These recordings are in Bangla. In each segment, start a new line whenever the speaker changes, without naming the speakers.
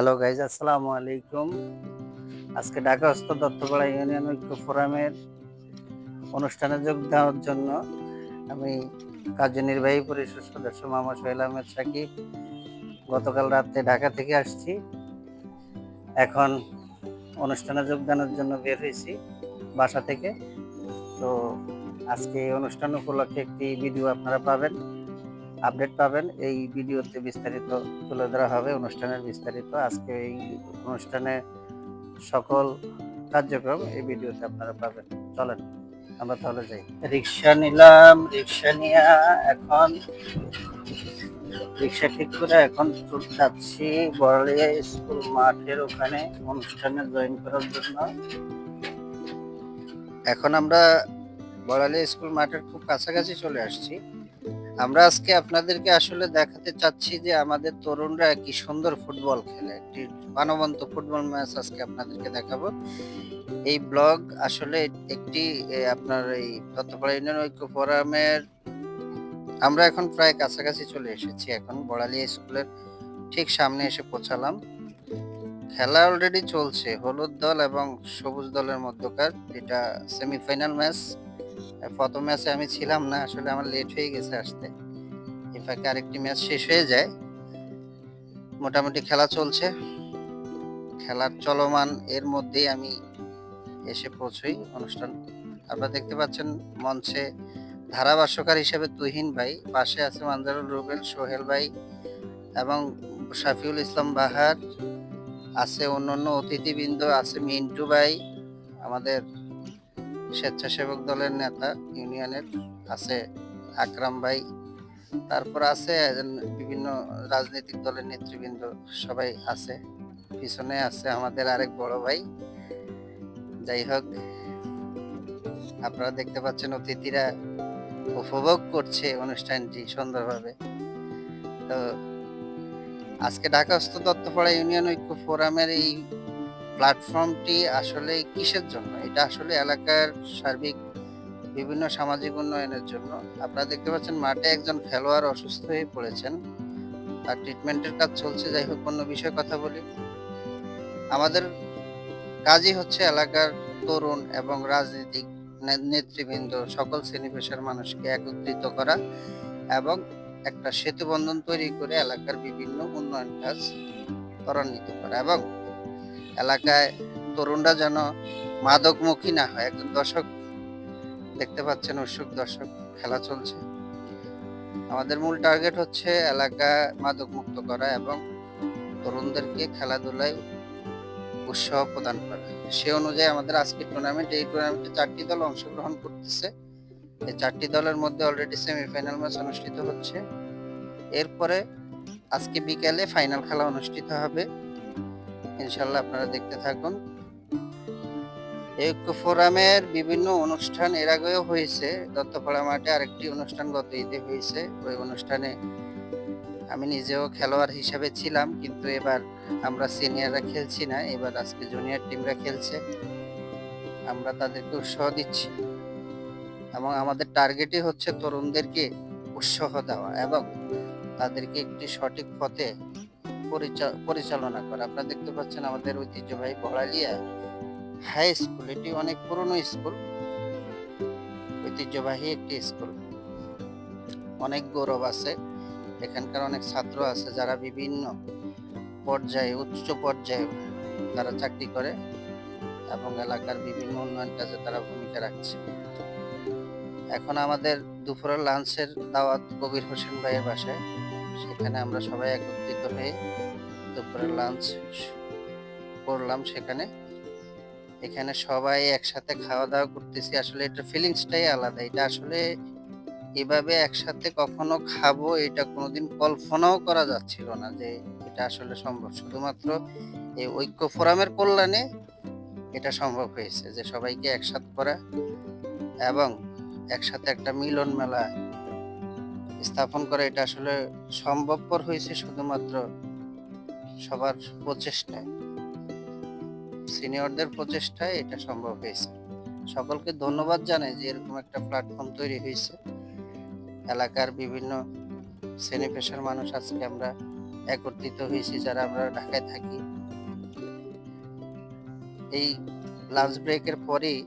হ্যালো গাইজ আসসালামু আলাইকুম আজকে ঢাকা হস্ত দত্তপাড়া ইউনিয়ন ঐক্য ফোরামের অনুষ্ঠানে যোগ দেওয়ার জন্য আমি কার্যনির্বাহী পরিষদ সদস্য মোহাম্মদ সোহেল আহমেদ সাকিব গতকাল রাতে ঢাকা থেকে আসছি। এখন অনুষ্ঠানে যোগদানের জন্য বের হয়েছি বাসা থেকে। তো আজকে এই অনুষ্ঠান উপলক্ষে একটি ভিডিও আপনারা পাবেন। আপডেট পাবেন। এই ভিডিওতে বিস্তারিত তুলে ধরা হবে অনুষ্ঠানের বিস্তারিত। আজকে এই অনুষ্ঠানে সকল কার্যক্রম এই ভিডিওতে আপনারা পাবেন। চলেন আমরা তাহলে যাই। রিক্সা নিলাম রিক্সা নিয়ে এখন রিক্সা ঠিক করে এখন যাচ্ছি বড়লিয়া স্কুল মাঠের ওখানে অনুষ্ঠানে জয়েন করার জন্য। এখন আমরা বড়ালিয়া স্কুল মাঠের খুব কাছাকাছি চলে আসছি। আমরা আজকে আপনাদেরকে আসলে দেখাতে চাচ্ছি যে আমাদের তরুণরা কি সুন্দর ফুটবল খেলে। একটি প্রাণবন্ত ফুটবল ম্যাচ আজকে আপনাদেরকে দেখাবো। এই ব্লগ আসলে একটি আপনার এই তত্ত্বপাড়া ইউনিয়ন ঐক্য ফোরামের, আমরা এখন প্রায় কাছাকাছি চলে এসেছি। এখন বড়ালিয়া স্কুলের ঠিক সামনে এসে পৌঁছালাম। খেলা অলরেডি চলছে। হলুদ দল এবং সবুজ দলের মধ্যকার। এটা সেমিফাইনাল ম্যাচ প্রথম ম্যাচে আমি ছিলাম না, আসলে আমার লেট হয়ে গেছে আসতে। ফাঁকে আরেকটি ম্যাচ শেষ হয়ে যায়। মোটামুটি খেলা চলছে। খেলার চলমান এর মধ্যেই আমি এসে পৌঁছই অনুষ্ঠান। আপনারা দেখতে পাচ্ছেন মঞ্চে ধারাভাষ্যকার হিসেবে তুহিন ভাই, পাশে আছে মানজারুল রুবেল, সোহেল ভাই এবং শাফিউল ইসলাম বাহার, আছে অন্যান্য অতিথিবৃন্দ, আছে মিন্টু ভাই, আমাদের স্বেচ্ছাসেবক দলের নেতা ইউনিয়নের আছে আকরাম ভাই। তারপর আছে বিভিন্ন রাজনৈতিক দলের নেতৃবৃন্দ সবাই আছে। পিছনে আছে আমাদের আরেক বড় ভাই। যাই হোক, আপনারা দেখতে পাচ্ছেন অতিথিরা উপভোগ করছে অনুষ্ঠানটি সুন্দরভাবে। তো আজকে ঢাকাস্থ দত্তপাড়া ইউনিয়ন ঐক্য ফোরামের এই প্ল্যাটফর্মটি আসলে কিসের জন্য? এটা আসলে এলাকার সার্বিক বিভিন্ন সামাজিক উন্নয়নের জন্য। আপনারা দেখতে পাচ্ছেন মাঠে একজন খেলোয়াড় অসুস্থ হয়ে পড়েছেন। তার ট্রিটমেন্টের কাজ চলছে, যাই হোক, অন্য বিষয়ে কথা বলি। আমাদের কাজই হচ্ছে এলাকার তরুণ এবং রাজনৈতিক নেতৃবৃন্দ, সকল শ্রেণি পেশার মানুষকে একত্রিত করা এবং একটা সেতু বন্ধন তৈরি করে এলাকার বিভিন্ন উন্নয়ন কাজ ত্বরান্বিত করা এবং এলাকায় তরুণরা যেন মাদকমুখী না হয়। একজন দর্শক দেখতে পাচ্ছেন, উৎসুক দর্শক, খেলা চলছে। আমাদের মূল টার্গেট হচ্ছে এলাকা মাদক মুক্ত করা এবং তরুণদেরকে খেলাধুলায় উৎসাহ প্রদান করা। সে অনুযায়ী আমাদের আজকের টুর্নামেন্ট এই টুর্নামেন্টে চারটি দল অংশগ্রহণ করতেছে। এই চারটি দলের মধ্যে অলরেডি সেমিফাইনাল ম্যাচ অনুষ্ঠিত হচ্ছে। এরপরে আজকে বিকেলে ফাইনাল খেলা অনুষ্ঠিত হবে। ইনশাল্লাহ আপনারা দেখতে থাকুন। ঐক্য ফোরামের বিভিন্ন অনুষ্ঠান এর আগেও হয়েছে। দত্তপাড়া মাঠে আরেকটি অনুষ্ঠান গত ঈদে হয়েছে। ওই অনুষ্ঠানে আমি নিজেও খেলোয়াড় হিসাবে ছিলাম, কিন্তু এবার আমরা সিনিয়ররা খেলছি না, এবার আজকে জুনিয়র টিমরা খেলছে। আমরা তাদেরকে উৎসাহ দিচ্ছি। এবং আমাদের টার্গেটই হচ্ছে তরুণদেরকে উৎসাহ দেওয়া এবং তাদেরকে একটি সঠিক পথে পরিচালনা করে। আপনারা দেখতে পাচ্ছেন আমাদের ঐতিহ্যবাহী বড়ালিয়া হাই স্কুল। এটি অনেক পুরনো স্কুল। ঐতিহ্যবাহী একটি স্কুল। অনেক গৌরব আছে। এখানকার অনেক ছাত্র আছে যারা বিভিন্ন পর্যায়ে, উচ্চ পর্যায়ে তারা চাকরি করে এবং এলাকার বিভিন্ন উন্নয়ন কাজে তারা ভূমিকা রাখছে। এখন আমাদের দুপুরের লাঞ্চের দাওয়াত কবির হোসেন ভাইয়ের বাসায়। সেখানে আমরা সবাই একত্রিত হয়ে দুপুরের লাঞ্চ করলাম সেখানে। এখানে সবাই একসাথে খাওয়া দাওয়া করতেছি। আসলে এটা ফিলিংসটাই আলাদা। এটা আসলে এভাবে একসাথে কখনো খাব, এটা কোনোদিন কল্পনাও করা যাচ্ছিল না যে এটা আসলে সম্ভব। শুধুমাত্র এই ঐক্য ফোরামের কল্যাণে এটা সম্ভব হয়েছে যে সবাইকে একসাথে করা এবং একসাথে একটা মিলন মেলা স্থাপন করা এটা আসলে সম্ভবপর হয়েছে শুধুমাত্র সবার প্রচেষ্টায়। সিনিয়রদের প্রচেষ্টায় এটা সম্ভব হয়েছে। সকলকে ধন্যবাদ জানাই যে এরকম একটা প্ল্যাটফর্ম তৈরি হয়েছে। এলাকার বিভিন্ন শ্রেণি পেশার মানুষ আজকে আমরা একত্রিত হয়েছি, যারা আমরা ঢাকায় থাকি। এই লাঞ্চ ব্রেকের পরেই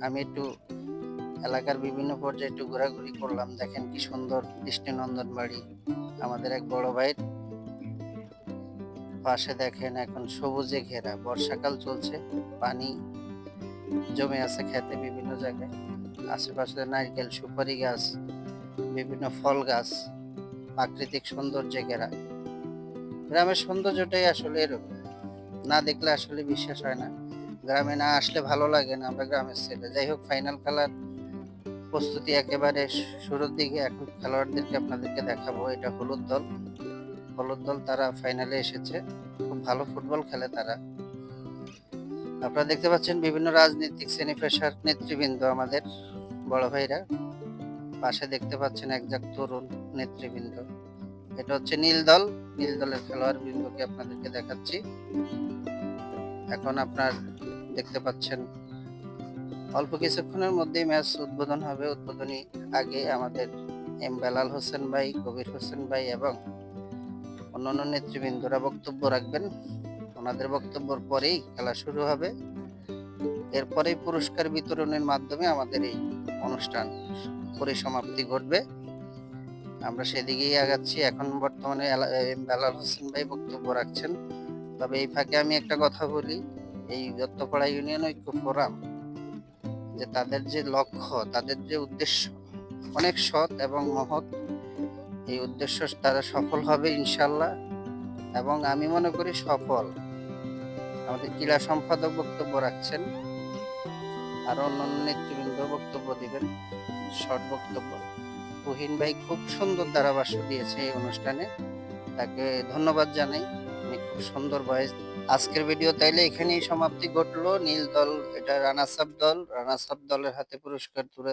আমি একটু এলাকার বিভিন্ন পর্যায়ে একটু ঘোরাঘুরি করলাম। দেখেন কি সুন্দর দৃষ্টিনন্দন বাড়ি, আমাদের এক বড় ভাইয়ের পাশে দেখেন এখন সবুজে ঘেরা, বর্ষাকাল চলছে, পানি জমে আছে খেতে বিভিন্ন জায়গায়, আশেপাশে নারকেল, সুপারি গাছ, বিভিন্ন ফল গাছ, প্রাকৃতিক সৌন্দর্যে ঘেরা। গ্রামের সৌন্দর্যটাই আসলে এরকম, না দেখলে আসলে বিশ্বাস হয় না। গ্রামে না আসলে ভালো লাগে না, আমরা গ্রামের ছেলে। যাই হোক ফাইনাল খেলার প্রস্তুতি একেবারে শুরুর দিকে। এখন খেলোয়াড়দেরকে আপনাদেরকে দেখাবো। এটা হলুদ দল। হলুদ দল তারা ফাইনালে এসেছে। খুব ভালো ফুটবল খেলে তারা। আপনারা দেখতে পাচ্ছেন বিভিন্ন রাজনৈতিক শ্রেণি পেশার নেতৃবৃন্দ আমাদের বড় ভাইরা। পাশে দেখতে পাচ্ছেন একজাক তরুণ নেতৃবৃন্দ। এটা হচ্ছে নীল দল। নীল দলের খেলোয়াড় বৃন্দকে আপনাদেরকে দেখাচ্ছি। এখন আপনার দেখতে পাচ্ছেন অল্প কিছুক্ষণের মধ্যেই ম্যাচ উদ্বোধন হবে। উদ্বোধনী আগে আমাদের এম বেলাল হোসেন ভাই, কবির হোসেন ভাই এবং অন্যান্য নেতৃবৃন্দরা বক্তব্য রাখবেন। ওনাদের বক্তব্যের পরেই খেলা শুরু হবে। এরপরেই পুরস্কার বিতরণের মাধ্যমে আমাদের এই অনুষ্ঠান পরিসমাপ্তি ঘটবে। আমরা সেদিকেই আগাচ্ছি। এখন বর্তমানে বেলাল হোসেন ভাই বক্তব্য রাখছেন। তবে এই ফাঁকে আমি একটা কথা বলি। এই দত্তপাড়া ইউনিয়ন ঐক্য ফোরাম যে তাদের যে লক্ষ্য, তাদের যে উদ্দেশ্য, অনেক সৎ এবং মহৎ। এই উদ্দেশ্য তারা সফল হবে ইনশাল্লাহ এবং আমি মনে করি সফল। আমাদের ক্রীড়া সম্পাদক বক্তব্য রাখছেন। আর অন্যান্য নেতৃবৃন্দ বক্তব্য দিবেন। শর্ট বক্তব্য। তুহিন ভাই খুব সুন্দর ধারাভাষ্য দিয়েছে এই অনুষ্ঠানে। তাকে ধন্যবাদ জানাই। উনি খুব সুন্দর ভয়েস আজকের ভিডিও তাইলে এখানেই সমাপ্তি ঘটলো। নীল দল এটা রানাসাব দল। রানাসাব দলের হাতে পুরস্কার তুলে